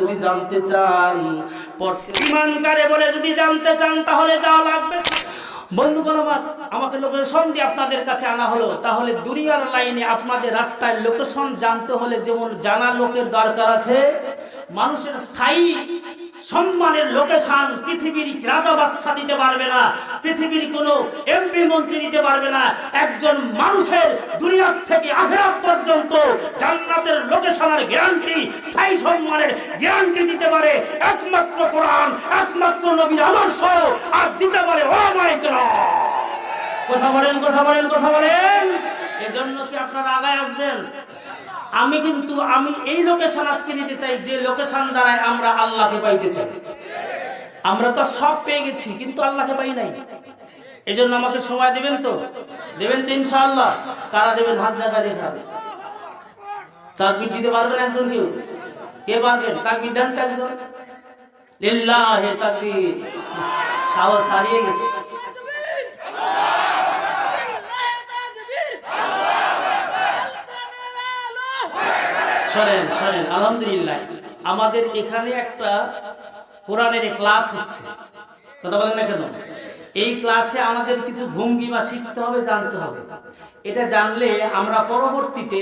যদি জানতে চান যদি জানতে চান, তাহলে লাগবে। আমাকে লোকেশন আপনাদের কাছে আনা হলো। তাহলে দুনিয়ার লাইনে আপনাদের রাস্তায় লোকেশন জানতে হলে যেমন জানা লোকের দরকার আছে মানুষের স্থায়ী সম্মানের লোকেশন পৃথিবীর রাজা বাদশা দিতে পারবে না, পৃথিবীর কোনো এমপি মন্ত্রী দিতে পারবে না। একজন মানুষের দুনিয়ার থেকে আখেরাত পর্যন্ত জান্নাতের লোকেশনের গ্যারান্টি, স্থায়ী সম্মানের গ্যারান্টি দিতে পারে একমাত্র কোরআন, একমাত্র নবীর আদর্শ, আর দিতে পারে কেরাম। কথা বলেন কথা বলেন কথা বলেন। এজন্য কি আপনারা আগায় আসবেন? আমি কিন্তু, আমি এই লোকেশন আজকে নিতে চাই যে লোকেশন দ্বারাই আমরা আল্লাহকে পাইতে চাই। আমরা তো সব পেয়ে গেছি, কিন্তু আল্লাহকে পাই নাই। এই জন্য আমাকে সময় দেবেন তো? দেবেন তো ইনশাআল্লাহ। কারা দেবেন? হাত জায়গা দেখাবে তাকবির দিতে পারবেন একজন কেউ? কে পারবেন? তাকবির দেন তো একজন। লিল্লাহে তাকবির। সাহস হারিয়ে গেছে। শোনেন শোনেন, আলহামদুলিল্লাহ। আমাদের এখানে একটা কোরআনের ক্লাস হচ্ছে। কথা বলেন না কেন? এই ক্লাসে আমাদের কিছু ভঙ্গিমা শিখতে হবে, জানতে হবে। এটা জানলে আমরা পরবর্তীতে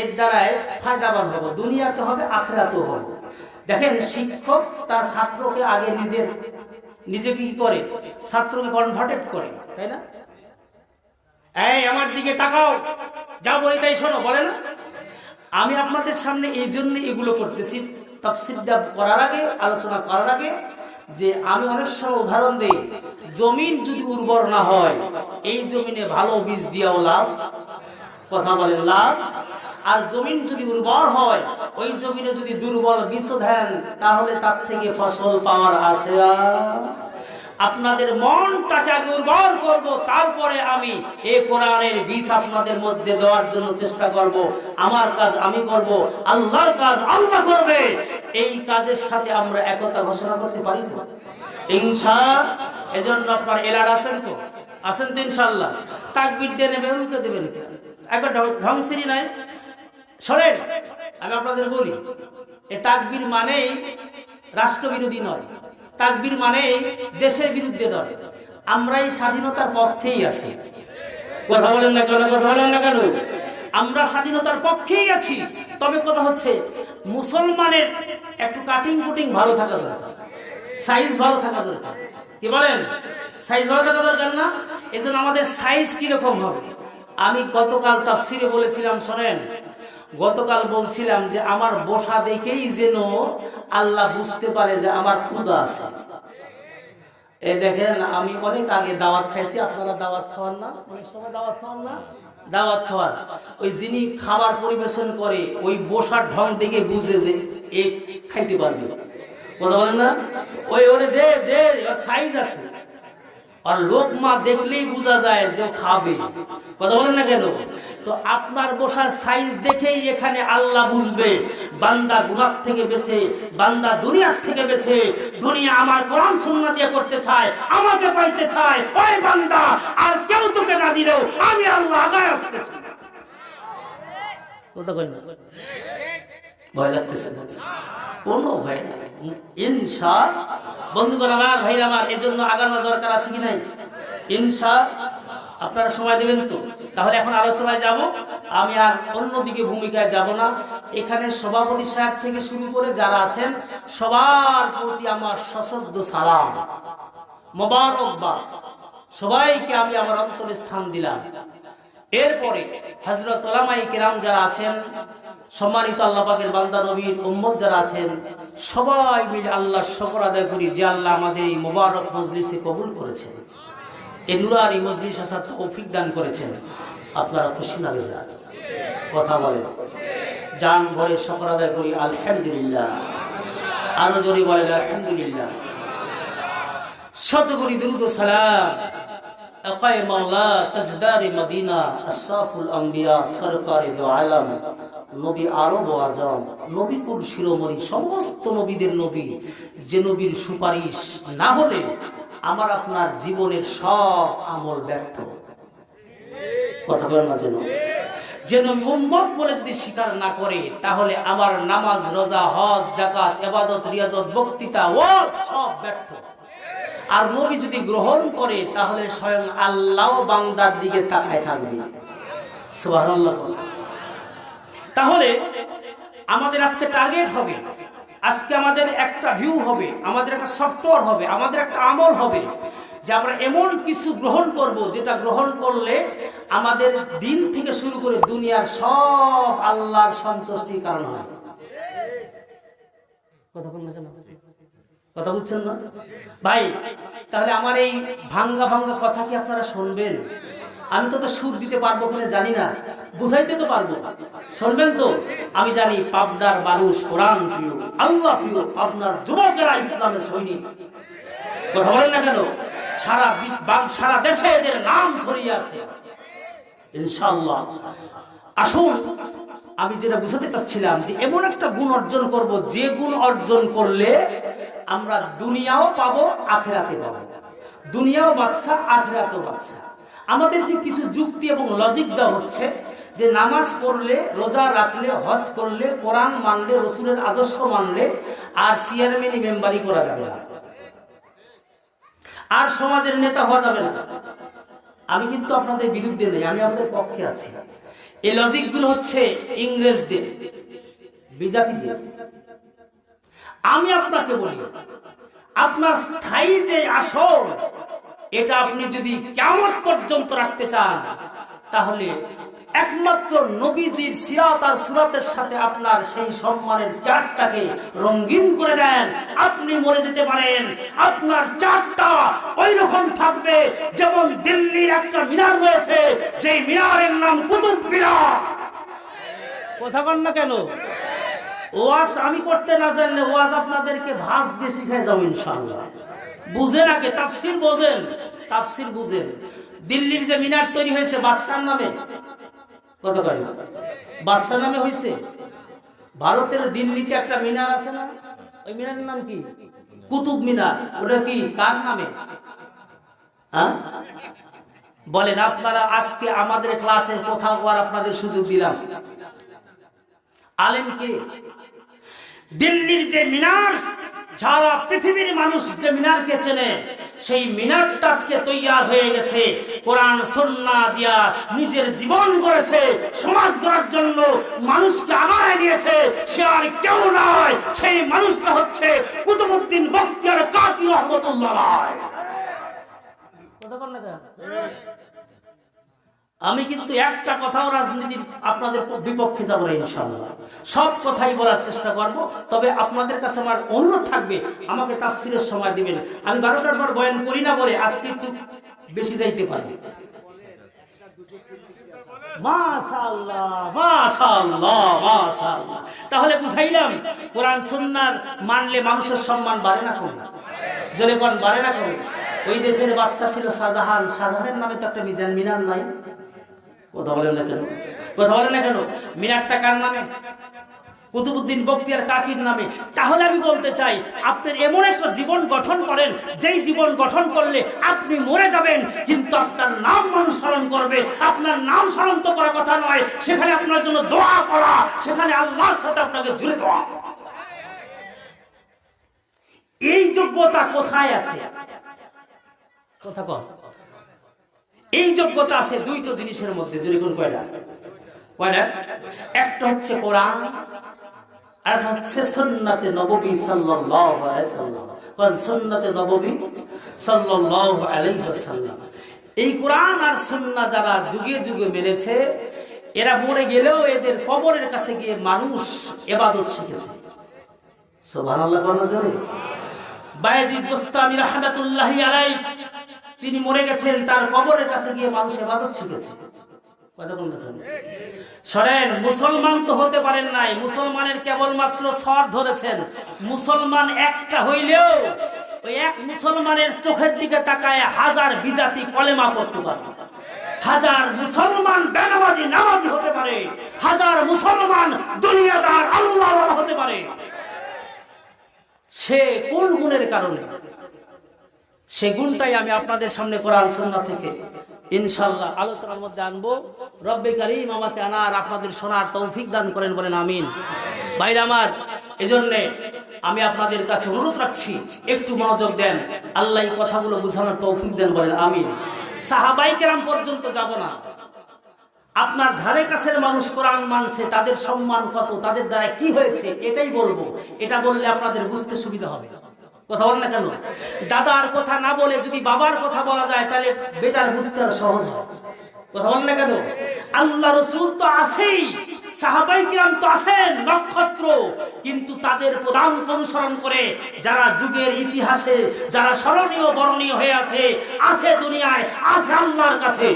এর দ্বারাই ফায়দাবান হব, দুনিয়াতে হবে, আখরাতেও হব। দেখেন, শিক্ষক তার ছাত্রকে আগে নিজের নিজেকে কি করে? ছাত্রকে কনভার্টেড করে, তাই না? এই, আমার দিকে তাকাও। যা বলি তাই শোনো, বলে না? আমি আপনাদের সামনে এই জন্য এগুলো করতেছি তফসিলটা করার আগে, আলোচনা করার আগে, যে আমি অনেক সময় উদাহরণ দিই, জমিন যদি উর্বর না হয়, এই জমিনে ভালো বীজ দিয়াও লাভ, কথা বলেন লাভ। আর জমিন যদি উর্বর হয়, ওই জমিনে যদি দুর্বল বীজ দেন তাহলে তার থেকে ফসল পাওয়ার আশা আপনাদের মনটাকে আগে উর্বর করব, তারপরে আমি এই কোরআনের বীজ আপনাদের মধ্যে দেওয়ার জন্য চেষ্টা করব। আমার কাজ আমি করব, আল্লাহর কাজ আল্লাহ করবে। এই কাজের সাথে আমরা একতা ঘোষণা করতে পারি তো? ইনশা, এজন্য আপনার এলার আছেন তো? আছেন তো ইনশাল্লাহ তাকবির দিয়ে নেবেন কে দেবেন কে একবার ঢংসিরি নাই? শোনেন, আমি আপনাদের বলি, এ তাকবির মানেই রাষ্ট্রবিরোধী নয়। তাকবির মানে দেশের বিরুদ্ধে নয় আমরা এই স্বাধীনতার পক্ষেই আছি। কথা বলেন না কেন, কথা বলেন না কেন? আমরা স্বাধীনতার পক্ষেই আছি। তবে কথা হচ্ছে, মুসলমানের একটু কাটিং কুটিং ভালো থাকা দরকার। সাইজ ভালো থাকা দরকার। কি বলেন? সাইজ ভালো থাকা দরকার না? এজন্য আমাদের সাইজ কীরকম হবে? আমি গতকাল তাফসিরে বলেছিলাম, শোনেন গতকাল বলছিলাম যে আমার বসা দেখেই যেন আল্লাহ বুঝতে পারে যে আমার ক্ষুদা আছে। এ দেখেন, আমি অনেক আগে দাওয়াত খাইছি, আপনারা দাওয়াত খাওয়ান না? অনেক সময় দাওয়াত খাওয়ান না? দাওয়াত খাওয়ার ওই যিনি খাবার পরিবেশন করে, ওই বসার ঢং দেখে বুঝে যে এ খাইতে পারবে। কথা বলেন না? ওই, ওরে দে দে সাইজ আছে। আর লোক মা দেখলেই বোঝা যায় যে খাবে। কথা বলেন না কেন? তো আপনার বসার সাইজ দেখেই এখানে আল্লাহ বুঝবে, বান্দা গুনার থেকে বেছে বান্দা দুনিয়ার থেকে বেছে দুনিয়া আমার কোরআন সুন্নাহ দিয়ে করতে চায়, আমাকে পাইতে চায়। ওই বান্দা, আর কেউ তোকে না দিলেও আমি আল্লাহ আগায় আসতে চাই। কথা কই না? ভয় লাগতেছে না। কোনো ভয় নাই। ইনশা বন্ধুগণ আমার ভাই আমার, এজন্য আগানোর দরকার আছে কি নাই? ইনশা আপনারা সময় দেবেন তো? তাহলে এখন আলোচনায় যাব। আমি আর অন্যদিকে ভূমিকায় যাব না। এখানে সভাপতি সাহেব থেকে শুরু করে যারা আছেন, সবার প্রতি আমার সশব্দ সালাম। মোবারকবাদ। সবাইকে আমি আমার অন্তরে স্থান দিলাম। এরপরে হজরত ওলামাই যারা আছেন, সম্মানিত আল্লাহ পাকের বান্দা নবীর উম্মত যারা আছেন, সবাই মিলে আল্লাহ শকর আদায় করি যে আল্লাহ আমাদের এই মোবারক মজলিসে কবুল করেছেন। এই নুরার এই মজলিস আসার তৌফিক দান করেছেন। আপনারা খুশি না বেজার কথা বলেন। জান ভরে শকর আদায় করি, আলহামদুলিল্লাহ। আরও জোরে বলেন, আলহামদুলিল্লাহ। শত করি দ্রুত সালাম শিরোমণি, সমস্ত নবীদের নবী, যে সুপারিশ না হলে আমার আপনার জীবনের সব আমল ব্যর্থ। কথা বলেন না যেন। যে নবী বলে যদি স্বীকার না করে, তাহলে আমার নামাজ, রোজা, হজ জাকাত এবাদত রিয়াজত, বক্তৃতা, ও সব ব্যর্থ। আর নবী যদি গ্রহণ করে, তাহলে স্বয়ং আল্লাহ বান্দার দিকে তাকায় থাকবে। তাহলে আমাদের আজকে টার্গেট হবে। আজকে আমাদের একটা ভিউ হবে, আমাদের একটা সফটওয়্যার হবে, আমাদের একটা আমল হবে যে আমরা এমন কিছু গ্রহণ করব যেটা গ্রহণ করলে আমাদের দিন থেকে শুরু করে দুনিয়ার সব আল্লাহর সন্তুষ্টির কারণ হয়। কথা বল কেন? কথা বুঝছেন না? ভাই, তাহলে আমার এই ভাঙ্গা ভাঙ্গা কথা কি আপনারা শুনবেন? আমি তো তো সুর দিতে পারব কিনা জানি না। বুঝাইতে তো পারব। শুনবেন তো? আমি জানি পাবনার মানুষ কোরআন প্রিয়, আল্লাহ প্রিয়, পাবনার যুবকেরা ইসলামের সৈনিক। কথা বলেন না কেন? সারা সারা দেশে এদের নাম ছড়িয়ে আছে। ইনশাআল্লাহ। আসুন, আমি যেটা বুঝাতে চাচ্ছিলাম যে এমন একটা গুণ অর্জন করব, যে গুণ অর্জন করলে আমরা দুনিয়াও পাবো, আখেরাতে পাবো। দুনিয়াও বাদশাহ আখেরাতেও বাদশা। আমাদেরকে কিছু যুক্তি এবং লজিক দেওয়া হচ্ছে যে নামাজ পড়লে, রোজা রাখলে, হজ করলে, কোরআন মানলে, রসুলের আদর্শ মানলে, আর চেয়ারম্যানই মেম্বারি করা যাবে না। আর সমাজের নেতা হওয়া যাবে না। আমি কিন্তু আপনাদের বিরুদ্ধে নেই, আমি আমাদের পক্ষে আছি। এই লজিকগুলো হচ্ছে ইংরেজদের, বিজাতিদের। আমি আপনাকে বলি, আপনার স্থায়ী যে আসল এটা আপনি যদি কেমন পর্যন্ত রাখতে চান, তাহলে একমাত্র নবীজির সিরাত আর সুরাতের সাথে আপনার সেই সম্মানের চারটাকে রঙিন করে দেন। আপনি মরে যেতে পারেন, আপনার চারটা ওই রকম থাকবে যেমন দিল্লির একটা মিনার রয়েছে যে মিনারের নাম কুতুব মিনার কথা কন না কেন? ওয়াজ আমি করতে না জানলে ওয়াজ আপনাদেরকে ভাস দিয়ে শিখাই যাব ইনশাআল্লাহ। বুঝেন আগে, তাফসির বোঝেন, তাফসির বুঝেন। দিল্লির যে মিনার তৈরি হয়েছে বাদশার নামে, কত কয় বাদশার নামে হয়েছে? ভারতের দিল্লিতে একটা মিনার আছে না? ওই মিনারের নাম কি? কুতুব মিনার। ওটা কি? কার নামে? হ্যাঁ? বলেন, আপনারা আজকে আমাদের ক্লাসে কোথাও আপনাদের সুযোগ দিলাম। আলেমকে। দিল্লির যে মিনার সারা পৃথিবীর মানুষ যে মিনারকে চেনে, সেই মিনারটা আজকে তৈয়ার হয়ে গেছে। কোরআন সন্না দিয়া নিজের জীবন গড়েছে, সমাজ গড়ার জন্য মানুষকে আগায় দিয়েছে সে আর কেউ নয়, সেই মানুষটা হচ্ছে কুতুবুদ্দিন বক্তিয়ার কাকি রহমতুল্লাহ কথা? আমি কিন্তু একটা কথাও রাজনীতির আপনাদের বিপক্ষে যাব না ইনশাআল্লাহ। সব কথাই বলার চেষ্টা করব, তবে আপনাদের কাছে আমার অনুরোধ থাকবে, আমাকে তাফসিরের সময় দিবেন। আমি বারোটার পর বয়ান করি না বলে আজকে একটু বেশি যাইতে পারি। তাহলে বুঝাইলাম, কোরআন সুন্নার মানলে মানুষের সম্মান বাড়ে না কমে? কোন বাড়ে না কমে? ওই দেশের বাদশা ছিল শাহজাহান, শাহজাহানের নামে তো একটা মিজান মিনার নাই। কথা বলেন না কেন? কথা বলেন না কেন? মিনারটা কার নামে? কুতুবুদ্দিন বক্তিয়ার কাকির নামে। তাহলে আমি বলতে চাই আপনার এমন একটা জীবন গঠন করেন, যেই জীবন গঠন করলে আপনি মরে যাবেন, কিন্তু আপনার নাম মানুষ স্মরণ করবে। আপনার নাম স্মরণ তো করার কথা নয়, সেখানে আপনার জন্য দোয়া করা, সেখানে আল্লাহর সাথে আপনাকে জুড়ে দেওয়া। এই যোগ্যতা কোথায় আছে? কথা কর এই যোগ্যতা আছে দুইটো জিনিসের মধ্যে, যদি কোন কয়টা? কয়টা? একটা হচ্ছে কোরআন, আর হচ্ছে সুন্নাতে নববী সাল্লাল্লাহু আলাইহি সাল্লাম। কোন সুন্নাতে নববী সাল্লাল্লাহু আলাইহি ওয়াসাল্লাম এই কোরআন আর সুন্নাহ যারা যুগে যুগে মেনেছে, এরা মরে গেলেও এদের কবরের কাছে গিয়ে মানুষ ইবাদত শিখেছে। সুবহানাল্লাহ বলা যাবে বায়াজিদ বুস্তামি রাহমাতুল্লাহি আলাইহি তিনি মরে গেছেন, তার কবরের কাছে গিয়ে মানুষ এবাদত শিখেছে? শোনেন, মুসলমান তো হতে পারেন নাই, মুসলমানের কেবলমাত্র সর ধরেছেন। মুসলমান একটা হইলেও ওই এক মুসলমানের চোখের দিকে তাকায় হাজার বিজাতি কলেমা করতে পারে। হাজার মুসলমান বেনামাজি, নামাজি হতে পারে। হাজার মুসলমান দুনিয়াদার আল্লাহ হতে পারে। সে কোন গুণের কারণে? সে গুণটাই আমি আপনাদের সামনে কোরআন সন্না থেকে ইনশাল্লাহ আলোচনার মধ্যে আনব। রব্বে কারিম আমাকে আনার, আপনাদের শোনার তৌফিক দান করেন, বলেন আমিন। বাইরে আমার, এজন্যে আমি আপনাদের কাছে অনুরোধ রাখছি, একটু মনোযোগ দেন, আল্লাহ কথাগুলো বোঝানোর তৌফিক দেন, বলেন আমিন। সাহাবাই কেরাম পর্যন্ত যাব না। আপনার ধারে কাছের মানুষ কোরআন মানছে, তাদের সম্মান কত, তাদের দ্বারা কি হয়েছে, এটাই বলব। এটা বললে আপনাদের বুঝতে সুবিধা হবে। কথা বলেন না কেন? দাদার কথা না বলে যদি বাবার কথা বলা যায়, তাহলে বেটার বুঝতে আর সহজ হয়। কথা বলেন না কেন? আল্লাহ রসুল তো আছেই, সাহাবাই তো আছেন, নক্ষত্র। কিন্তু তাদের প্রধান অনুসরণ করে যারা যুগের ইতিহাসে, যারা স্মরণীয় বরণীয় হয়ে আছে আছে দুনিয়ায়, আছে আল্লাহর কাছে।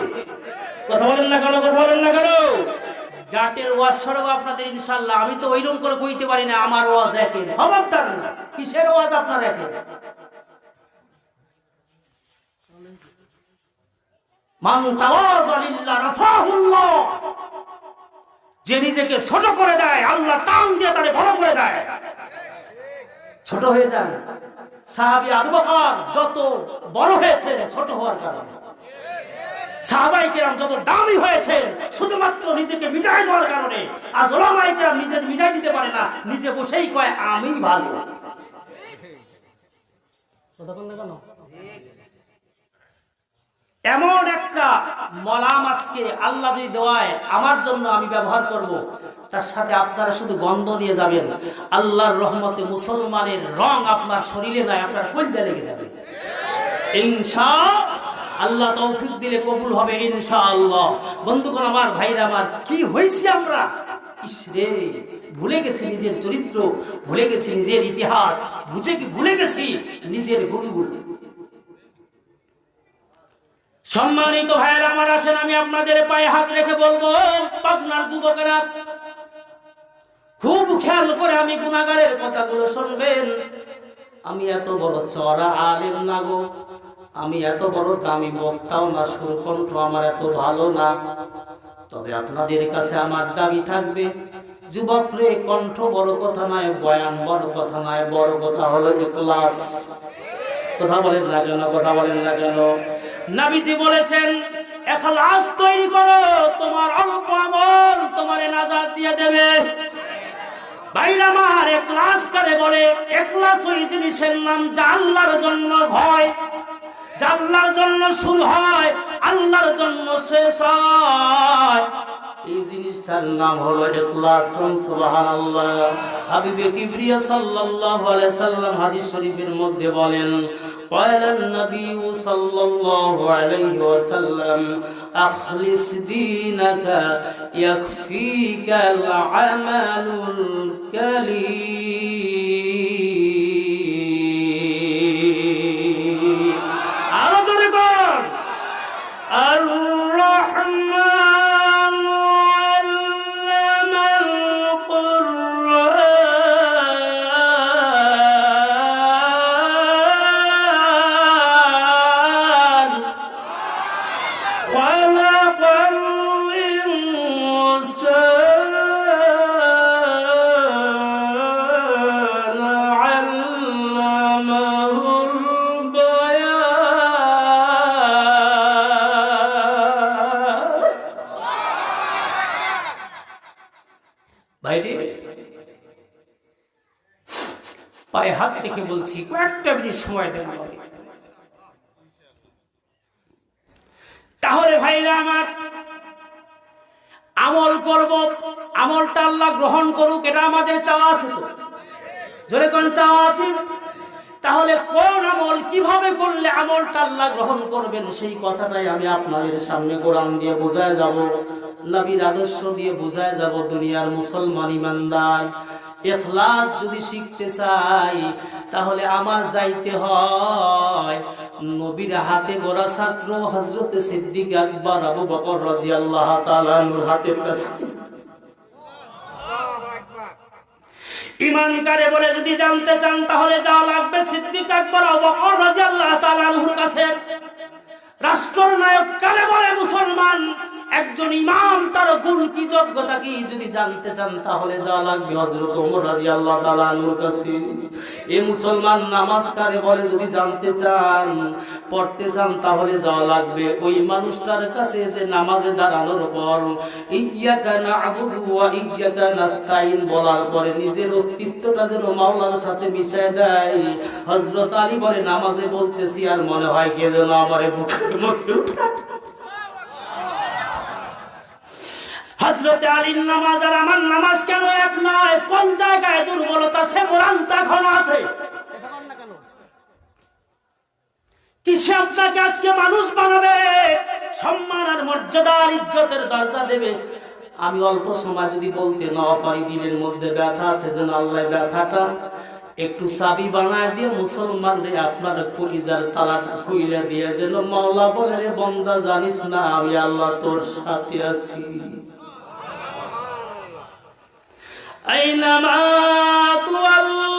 কথা বলেন না কেন? কথা বলেন না কেন? জাটের ওয়াজ সরব আপনাদের ইনশাল্লাহ আমি তো ওইরকম করে কইতে পারি না, আমার ওয়াজ একের খবরদার না, কিসের ওয়াজ আপনার একের যে নিজেকে ছোট করে দেয়, আল্লাহ টান দিয়ে তারে বড় করে দেয়। ছোট হয়ে যান। সাহাবী আবু বকর যত বড় হয়েছে, ছোট হওয়ার কারণে। এমন একটা মলাম আজকে আল্লাহ যদি দেওয়ায়, আমার জন্য আমি ব্যবহার করব। তার সাথে আপনারা শুধু গন্ধ নিয়ে যাবেন। আল্লাহর রহমতে মুসলমানের রং আপনার শরীরে নয় আপনার কলজা লেগে যাবে? ইনশা আল্লাহ তৌফিক দিলে কবুল হবে ইনশা আল্লাহ বন্ধুগণ, আমার ভাইরা, আমার কি হয়েছি আমরা? ইস রে, ভুলে গেছি নিজের চরিত্র, ভুলে গেছি নিজের ইতিহাস, বুঝে ভুলে গেছি নিজের গুণগুলো সম্মানিত ভাইয়ের, আমার আসেন, আমি আপনাদের পায়ে হাত রেখে বলব, পাবনার যুবকেরা, খুব খেয়াল করে আমি গুণাগারের কথাগুলো শুনবেন। আমি এত বড় চড়া আলেম না গো। আমি এত বড় দামি বক্তাও না, সুরকণ্ঠ আমার এত ভালো না। তবে আপনাদের কাছে আমার দাবি থাকবে, যুবক রে, কণ্ঠ বড় কথা নয়, বয়ান বড় কথা নয়, বড় কথা হলো ক্লাস কথা বলেন না কেন, কথা বলেন না কেন? নাবিজি বলেছেন এখলাস তৈরি করো, তোমার অল্প আমল তোমার নাজাত দিয়ে দেবে। বাইরে আমার একলাস করে বলে একলাস ওই জিনিসের নাম যা আল্লাহর জন্য ভয়। আল্লাহর জন্য শুরু হয় আল্লাহর জন্য শেষ হয় এই জিনিসটার নাম হলো ইখলাস কোন সুবহানাল্লাহ হাবিবে কিবরিয়া সাল্লাল্লাহু আলাইহি সাল্লাম হাদিস শরীফের মধ্যে বলেন قال النبي صلى الله عليه وسلم أخلص دينك يكفيك العمل الكليل পায়ে হাত রেখে বলছি, কয়েকটা মিনিট সময় দেন তাহলে ভাইরা আমার আমল করব, আমলটা আল্লাহ গ্রহণ করুক, এটা আমাদের চাওয়া আছে তো। জোরে কোন চাওয়া আছে? তাহলে কোন আমল কীভাবে করলে আমলটা আল্লাহ গ্রহণ করবেন, সেই কথাটাই আমি আপনাদের সামনে কোরআন দিয়ে বোঝায় যাব, নবীর আদর্শ দিয়ে বোঝায় যাব দুনিয়ার মুসলমান ইমানদার। এখলাস যদি শিখতে চাই তাহলে আমার যাইতে হয়। নবীর হাতে গোড়া ছাত্র হজরত সিদ্দিক আকবর আবু বকর রাদিয়াল্লাহু আল্লাহ আনহুর হাতের কাছে। বলে যদি জানতে চান তাহলে যা লাগবে সিদ্দিক আকবর আবু বকর আনহুর কাছে। রাষ্ট্রনায়ক কারে বলে মুসলমান একজন ইমাম তার গুণ কি, যোগ্যতা কি যদি জানতে চান, তাহলে যাওয়া লাগবে হজরত ওমর রাদিয়াল্লাহু তাআলা আনহুর কাছে। এই মুসলমান নামাজ কারে বলে যদি জানতে চান, পড়তে চান, তাহলে যাওয়া লাগবে। ওই মানুষটার কাছে যে নামাজে দাঁড়ানোর পর ইয়াকা না'বুদু ওয়া ইয়াকা নাস্তাইন বলার পরে নিজের অস্তিত্বটা যেন মাওলার সাথে মিশায় দেয়। হযরত আলী বলে, নামাজে বলতেছি আর মনে হয় কে যেন আমারে বুকের মধ্যে হজরত আলীর নামাজ আর আমার নামাজ কেন এক নয়? কোন জায়গায় দুর্বলতা? সে ভ্রান্ত এখন আছে। কিসে আপনাকে আজকে মানুষ বানাবে? সম্মান আর মর্যাদার ইজ্জতের দরজা দেবে। আমি অল্প সময় যদি বলতে মধ্যে ব্যথা আছে যেন আল্লাহ ব্যথাটা একটু চাবি বানায় দিয়ে মুসলমান রে আপনার কলিজার তালাটা খুইলে দিয়ে যেন, মাওলা বলে রে, বন্দা জানিস না, আমি আল্লাহ তোর সাথে আছি। أينما تولوا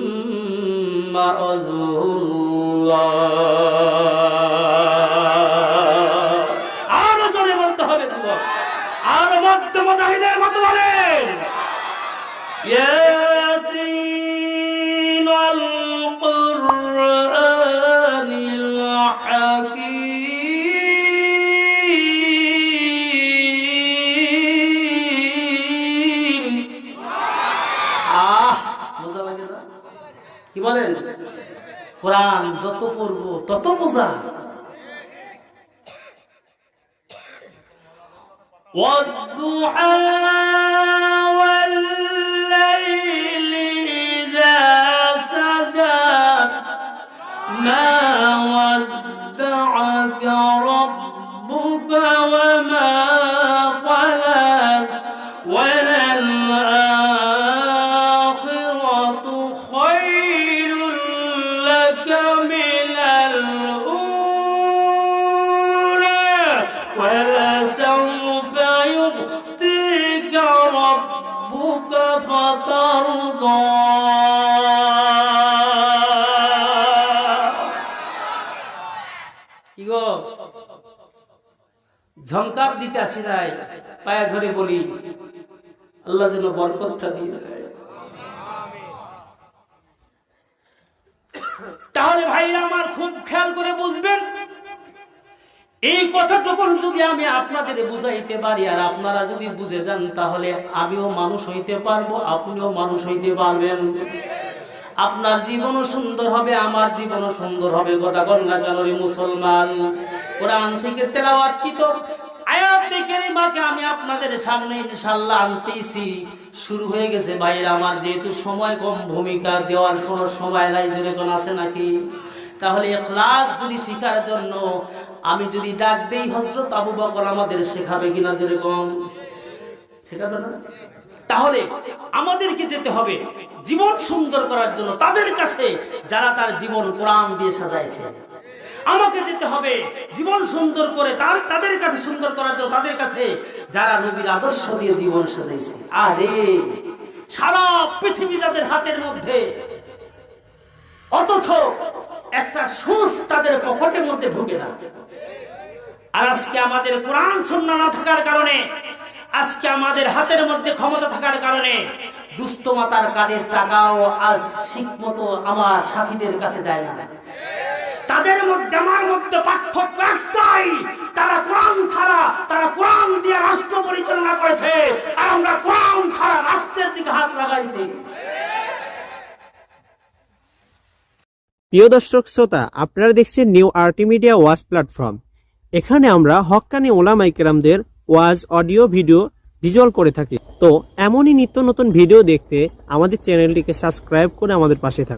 فثم وجه الله আরো জোরে বলতে হবে যুবক আরো মধ্য মুজাহিদের মতো বলেন ياسين যত পড়বো তত বোঝা والضحى والليل إذا سجى ما ودعك ربك وما দিতে আসি নাই, পায়ে ধরে বলি, আল্লাহ যেন বরকতটা দিয়ে। তাহলে ভাইরা আমার খুব খেয়াল করে বুঝবেন, এই কথাটুকুন যদি আমি আপনাদের বুঝাইতে পারি, আর আপনারা যদি বুঝে যান, তাহলে আমিও মানুষ হইতে পারব, আপনিও মানুষ হইতে পারবেন। আপনার জীবনও সুন্দর হবে, আমার জীবনও সুন্দর হবে কথা কন্যা কানরি মুসলমান। কোরআন থেকে তেলাওয়াত কি তো? আমি আপনাদের সামনে ইনশাআল্লাহ আনতেইছি শুরু হয়ে গেছে আমার যেহেতু সময় কম, ভূমিকা দেওয়ার কোনো সময় নাই আছে নাকি? তাহলে যদি শেখার জন্য আমি যদি ডাক দেই হজরত আবু বকর আমাদের শেখাবে কিনা যেরকম শেখাবে না? তাহলে আমাদেরকে যেতে হবে জীবন সুন্দর করার জন্য। তাদের কাছে যারা তার জীবন কোরআন দিয়ে সাজাইছে। আমাকে যেতে হবে। জীবন সুন্দর করে তার তাদের কাছে সুন্দর করার জন্য তাদের কাছে যারা নবীর আদর্শ দিয়ে জীবন সাজাইছে। আরে, সারা পৃথিবী যাদের হাতের মধ্যে, অথচ একটা সুস তাদের পকেটের মধ্যে ঢুকে না। আর আজকে আমাদের কোরআন শূন্য না থাকার কারণে, আজকে আমাদের হাতের মধ্যে ক্ষমতা থাকার কারণে দুস্থ মাতার কার্ডের টাকাও আজ ঠিক মতো আমার সাথীদের কাছে যায় না। তাদের মধ্যে আমার মধ্যে পার্থক্য একটাই, তারা কোরআন ছাড়া, তারা কোরআন দিয়ে রাষ্ট্র পরিচালনা করেছে, আর আমরা কোরআন ছাড়া রাষ্ট্রের দিকে হাত লাগাইছি। প্রিয় দর্শক শ্রোতা, আপনারা দেখছেন নিউ আরটি মিডিয়া ওয়াজ প্ল্যাটফর্ম এখানে আমরা হক্কানি ওলামাই কেরামদের ওয়াজ, অডিও, ভিডিও ভিজুয়াল করে থাকি। তো এমনই নিত্য নতুন ভিডিও দেখতে আমাদের চ্যানেলটিকে সাবস্ক্রাইব করে আমাদের পাশে থাকুন।